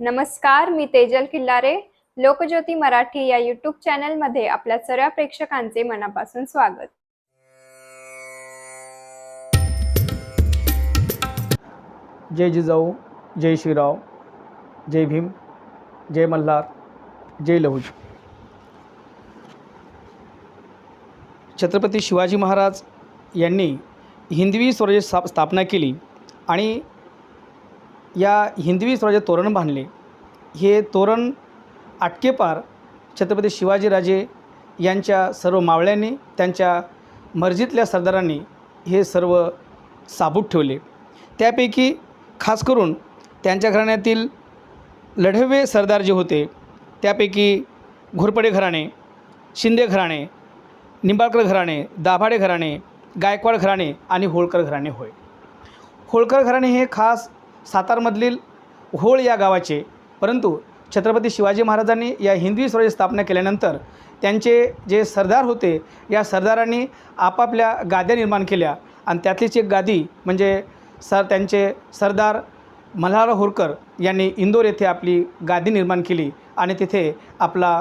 नमस्कार मी तेजल किल्लारे. लोकज्योती मराठी या युट्यूब चॅनलमध्ये आपल्या सर्व प्रेक्षकांचे मनापासून स्वागत. जय जिजाऊ जय श्रीराव जय भीम जय मल्हार जय लहुज. छत्रपती शिवाजी महाराज यांनी हिंदवी स्वराज्य स्था स्थापना केली आणि या हिंदवी स्वराज्य तोरण बांधले. हे तोरण आटकेपार छत्रपती शिवाजीराजे यांच्या सर्व मावळ्यांनी त्यांच्या मर्जीतल्या सरदारांनी हे सर्व साबूत ठेवले. त्यापैकी खास करून त्यांच्या घराण्यातील लढवे सरदार जे होते त्यापैकी घोरपडे घराणे शिंदे घराणे निंबाळकर घराणे दाभाडे घराणे गायकवाड घराणे आणि होळकर घराणे होय. होळकर घराणे हे खास सातारमधील होळ या गावाचे परंतु छत्रपती शिवाजी महाराजांनी या हिंदवी स्वराज्य स्थापना केल्यानंतर त्यांचे जे सरदार होते या सरदारांनी आपापल्या गाद्या निर्माण केल्या. आणि त्यातलीच एक गादी म्हणजे सर त्यांचे सरदार मल्हारराव होरकर यांनी इंदोर येथे आपली गादी निर्माण केली आणि तिथे आपला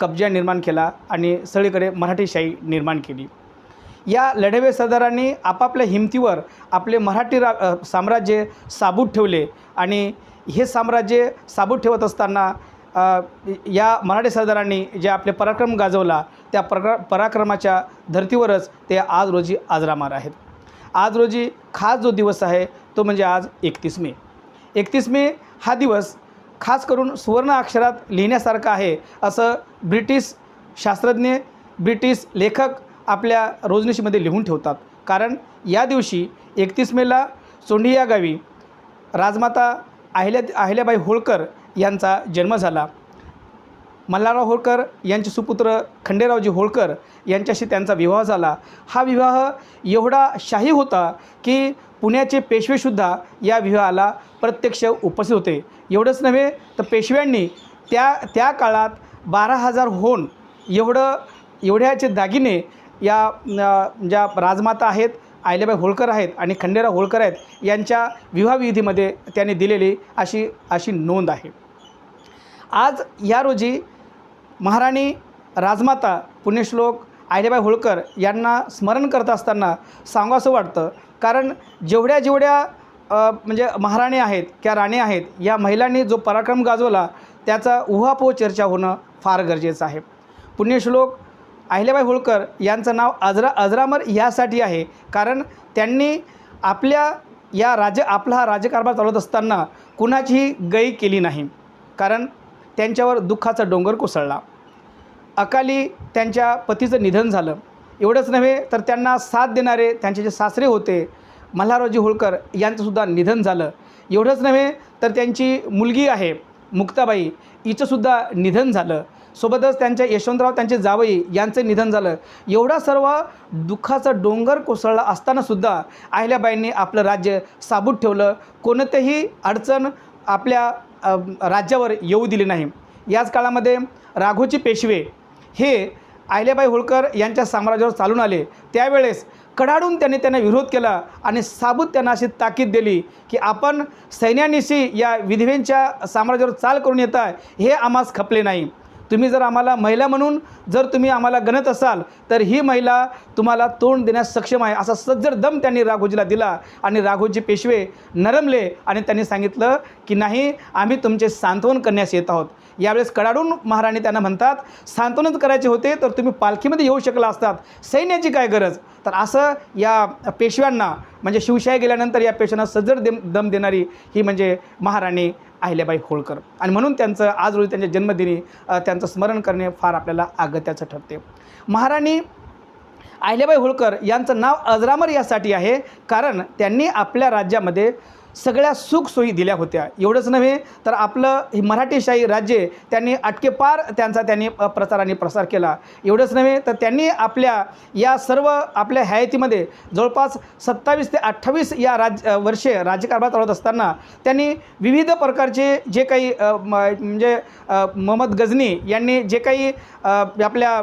कब्जा निर्माण केला आणि सगळीकडे मराठीशाही निर्माण केली. या लढवे सरदारांनी आपापल्या हिमतीवर आपले मराठी रा साम्राज्य साबूत ठेवले आणि हे साम्राज्य साबूत ठेवत असताना या मराठी सरदारांनी जे आपले पराक्रम गाजवला त्या परा पराक्रमाच्या धर्तीवरच ते आज रोजी आजरामार आहेत. आज रोजी खास जो दिवस आहे तो म्हणजे आज एकतीस मे. एकतीस मे हा दिवस खास करून सुवर्ण अक्षरात लिहिण्यासारखा आहे असं ब्रिटिश शास्त्रज्ञ ब्रिटिश लेखक आपल्या रोजनिशीमध्ये लिहून ठेवतात. कारण या दिवशी एकतीस मेला सोंडिया या गावी राजमाता अहिल्या अहिल्याबाई होळकर यांचा जन्म झाला. मल्हारराव होळकर यांचे सुपुत्र खंडेरावजी होळकर यांच्याशी त्यांचा विवाह झाला. हा विवाह एवढा शाही होता की पुण्याचे पेशवेसुद्धा या विवाहाला प्रत्यक्ष उपस्थित होते. एवढंच नव्हे तर पेशव्यांनी त्या त्या काळात बारा हजार होऊन एवढं एवढ्याचे दागिने या ज्या राजमाता आहेत आयल्याबाई होळकर आहेत आणि खंडेराव होळकर आहेत यांच्या विवाहविधीमध्ये त्यांनी दिलेली अशी अशी नोंद आहे. आज या रोजी महाराणी राजमाता पुण्यश्लोक आहिल्याबाई होळकर यांना स्मरण करत असताना सांगावंसं वाटतं कारण जेवढ्या जेवढ्या म्हणजे महाराणी आहेत किंवा राणी आहेत या महिलांनी जो पराक्रम गाजवला त्याचा उहापोह चर्चा होणं फार गरजेचं आहे. पुण्यश्लोक अहिल्याबाई होळकर यांचं नाव अजरा अजरामर ह्यासाठी आहे. कारण त्यांनी आपल्या या राज आपला हा राज्यकारभार चालवत असताना कुणाचीही गै केली नाही. कारण त्यांच्यावर दुःखाचा डोंगर कोसळला. अकाली त्यांच्या पतीचं निधन झालं. एवढंच नव्हे तर त्यांना साथ देणारे त्यांचे जे सासरे होते मल्हाररावजी होळकर यांचंसुद्धा निधन झालं. एवढंच नव्हे तर त्यांची मुलगी आहे मुक्ताबाई हिचंसुद्धा निधन झालं. सोबतच त्यांच्या यशवंतराव त्यांचे जावई यांचं निधन झालं. एवढा सर्व दुःखाचा डोंगर कोसळला असतानासुद्धा अहिल्याबाईंनी आपलं राज्य साबूत ठेवलं. कोणतेही अडचण आपल्या राज्यावर येऊ दिली नाही. याच काळामध्ये राघोजी पेशवे हे अहिल्याबाई होळकर यांच्या साम्राज्यावर चालून आले. त्यावेळेस कडाडून त्यांनी त्यांना विरोध केला आणि साबूत त्यांना अशी ताकीद दिली की आपण सैन्यानिशी या विधवेंच्या साम्राज्यावर चाल करून येत आहे हे आम्हास खपले नाही. तुम्ही जर आम्हाला महिला म्हणून जर तुम्ही आम्हाला गणत असाल तर ही महिला तुम्हाला तोंड देण्यास सक्षम आहे असा सज्जर दम त्यांनी राघोजीला दिला. आणि राघोजी पेशवे नरमले आणि त्यांनी सांगितलं की नाही आम्ही तुमचे सांत्वन करण्यास येत आहोत. यावेळेस कडाडून महाराणी त्यांना म्हणतात सांत्वनच करायचे होते तर तुम्ही पालखीमध्ये येऊ शकला असतात. सैन्याची काय गरज? तर असं या पेशव्यांना म्हणजे शिवशाही गेल्यानंतर या पेशव्यांना सज्जर देम दम देणारी ही म्हणजे महाराणी अहिल्याबाई होळकर. आणि म्हणून त्यांचं आज रोजी त्यांच्या जन्मदिनी त्यांचं स्मरण करणे फार आपल्याला आगत्याचं ठरते. महाराणी अहिल्याबाई होळकर यांचं नाव अजरामर यासाठी आहे कारण त्यांनी आपल्या राज्यामध्ये सगळ्या सुखसोयी दिल्या होत्या. एवढंच नव्हे तर आपलं ही मराठीशाही राज्य त्यांनी अटकेपार त्यांचा त्यांनी अ, प्रचार आणि प्रसार केला. एवढंच नव्हे तर त्यांनी आपल्या या सर्व आपल्या हयातीमध्ये जवळपास सत्तावीस ते अठ्ठावीस या राज वर्षे राज्यकारभार चालवत असताना त्यांनी विविध प्रकारचे जे काही म- म्हणजे मोहम्मद गजनी यांनी जे काही आपल्या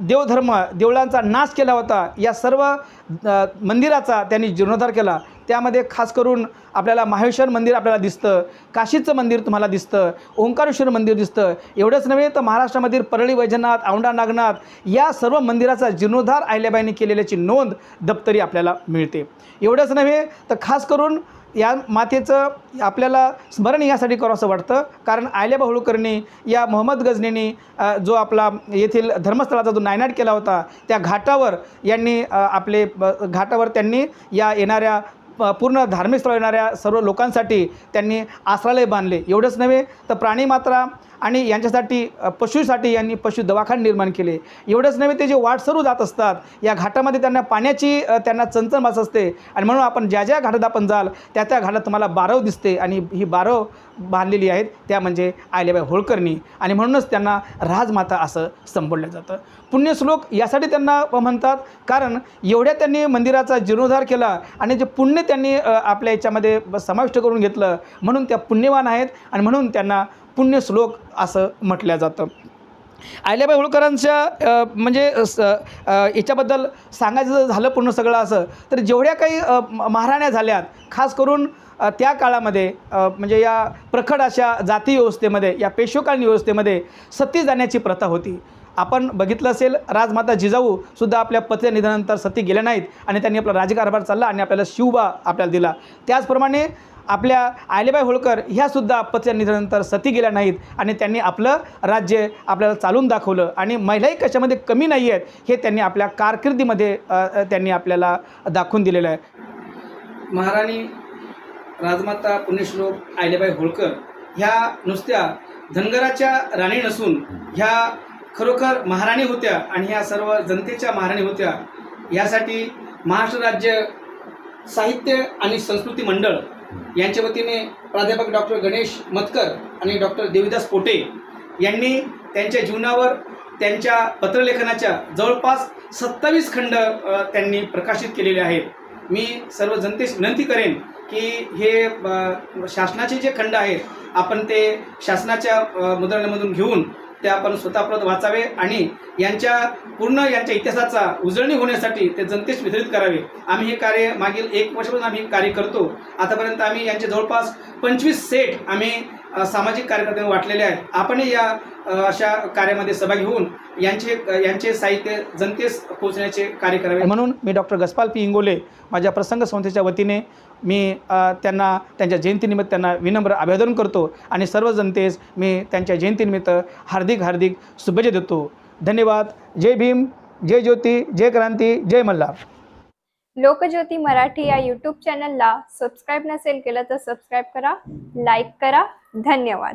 देवधर्म देवळांचा नाश केला होता या सर्व मंदिराचा त्यांनी जीर्णोद्धार केला. त्यामध्ये खास करून आपल्याला माहेश्वर मंदिर आपल्याला दिसतं काशीचं मंदिर तुम्हाला दिसतं ओंकारेश्वर मंदिर दिसतं. एवढंच नव्हे तर महाराष्ट्रामधील परळी वैजनाथ औंढा नागनाथ या सर्व मंदिराचा जीर्णोद्धार अहिल्याबाईंनी केलेल्याची नोंद दप्तरी आपल्याला मिळते. एवढंच नव्हे तर खास करून या मातेचं आपल्याला स्मरण यासाठी करावं असं वाटतं. कारण आयल्याबा होळकरनी या मोहम्मद गजनेनी जो आपला येथील धर्मस्थळाचा जो नायनाट केला होता त्या घाटावर यांनी आपले घाटावर त्यांनी या येणाऱ्या पूर्ण धार्मिक स्थळ येणाऱ्या सर्व लोकांसाठी त्यांनी आश्रालय बांधले. एवढंच नव्हे तर प्राणीमात्रा आणि यांच्यासाठी पशुसाठी यांनी पशु दवाखाने निर्माण केले. एवढंच नव्हे ते जे वाटसरू जात असतात या घाटामध्ये त्यांना पाण्याची त्यांना चणचण भास असते. आणि म्हणून आपण ज्या ज्या घाटात आपण जाल त्या त्या घाटात तुम्हाला बारव दिसते. आणि ही बारव बांधलेली आहेत त्या म्हणजे आयल्याबाई होळकरणी आणि म्हणूनच त्यांना राजमाता असं संबोधलं जातं. पुण्यश्लोक यासाठी त्यांना म्हणतात कारण एवढ्या त्यांनी मंदिराचा जीर्णोद्धार केला आणि जे पुण्य त्यांनी आपल्या याच्यामध्ये समाविष्ट करून घेतलं म्हणून त्या पुण्यवान आहेत. आणि म्हणून त्यांना पुण्यश्लोक असं म्हटलं जातं. आयल्याबाई होळकरांच्या म्हणजे स याच्याबद्दल सांगायचं जर झालं पूर्ण सगळं असं तर जेवढ्या काही महाराण्या झाल्यात खास करून त्या काळामध्ये म्हणजे या प्रखड अशा जाती व्यवस्थेमध्ये या पेशवेकालीन व्यवस्थेमध्ये सती जाण्याची प्रथा होती. आपण बघितलं असेल राजमाता जिजाऊसुद्धा आपल्या पत्या निधनानंतर सती गेल्या नाहीत आणि त्यांनी आपला राजकारभार चालला आणि आपल्याला शिवबा आपल्याला दिला. त्याचप्रमाणे आपल्या आयलेबाई होळकर ह्यासुद्धा पत्या निधनानंतर सती गेल्या नाहीत आणि त्यांनी आपलं राज्य आपल्याला चालून दाखवलं आणि महिलाही कशामध्ये कमी नाही आहेत हे त्यांनी आपल्या कारकिर्दीमध्ये त्यांनी आपल्याला दाखवून दिलेलं आहे. महाराणी राजमाता पुण्यश्लोक आयलेबाई होळकर ह्या नुसत्या धनगराच्या राणी नसून ह्या खरोखर महाराणी होत्या आणि ह्या सर्व जनतेच्या महाराणी होत्या यासाठी महाराष्ट्र राज्य साहित्य आणि संस्कृती मंडळ यांच्या वतीने प्राध्यापक डॉक्टर गणेश मतकर आणि डॉक्टर देविदास पोटे यांनी त्यांच्या जीवनावर त्यांच्या पत्रलेखनाच्या जवळपास सत्तावीस खंड त्यांनी प्रकाशित केलेले आहेत. मी सर्व जनतेस विनंती करेन की हे शासनाचे जे खंड आहेत आपण ते शासनाच्या मुद्रणामधून घेऊन ते आपण स्वतः परत वाचावे आणि यांच्या पूर्ण यांच्या इतिहासाचा उजळणी होण्यासाठी ते जनतेस वितरित करावे. आम्ही हे कार्य मागील एक वर्षापासून आम्ही कार्य करतो. आतापर्यंत आम्ही यांचे जवळपास पंचवीस सेट आम्ही सामाजिक कार्यकर्त्यांना वाटलेले आहेत. आपणही या अशा कार्यामध्ये सहभागी होऊन यांचे यांचे साहित्य जनतेस पोहोचण्याचे कार्य करावे. म्हणून मी डॉक्टर गसपाल पी इंगोले माझ्या प्रसंग संस्थेच्या वतीने मी त्यांना त्यांच्या जयंतीनिमित्त त्यांना विनम्र अभिवादन करतो आणि सर्व जनतेस मी त्यांच्या जयंतीनिमित्त हार्दिक हार्दिक शुभेच्छा देतो. धन्यवाद. जय भीम. जय ज्योती. जय क्रांती. जय मल्हार. लोकज्योती मराठी या यूट्यूब चॅनलला सबस्क्राईब नसेल केलं तर सबस्क्राईब करा लाईक करा. धन्यवाद.